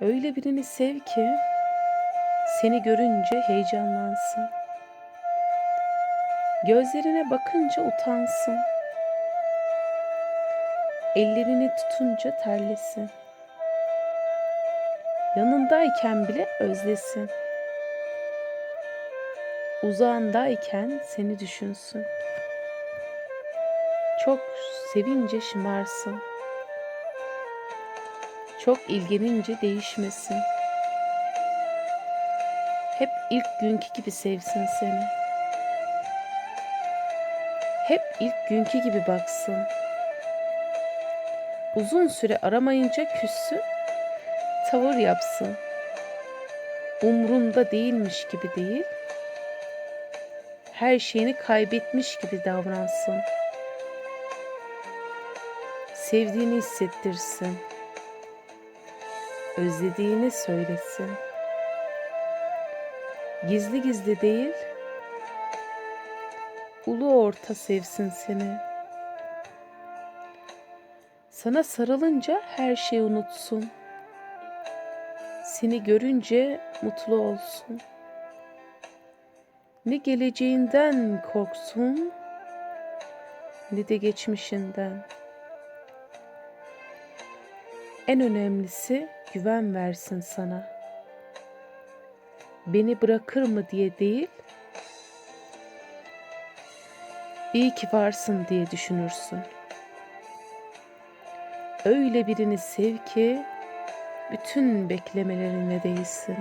Öyle birini sev ki seni görünce heyecanlansın. Gözlerine bakınca utansın. Ellerini tutunca terlesin. Yanındayken bile özlesin. Uzağındayken seni düşünsün. Çok sevince şımarsın. Çok ilgilenince değişmesin. Hep ilk günkü gibi sevsin seni. Hep ilk günkü gibi baksın. Uzun süre aramayınca küssün, tavır yapsın. Umrunda değilmiş gibi değil, her şeyini kaybetmiş gibi davransın. Sevdiğini hissettirsin. Özlediğini söylesin. Gizli gizli değil, ulu orta sevsin seni. Sana sarılınca her şeyi unutsun. Seni görünce mutlu olsun. Ne geleceğinden korksun, ne de geçmişinden. En önemlisi güven versin sana. Beni bırakır mı diye değil, iyi ki varsın diye düşünürsün. Öyle birini sev ki bütün beklemelerine değilsin.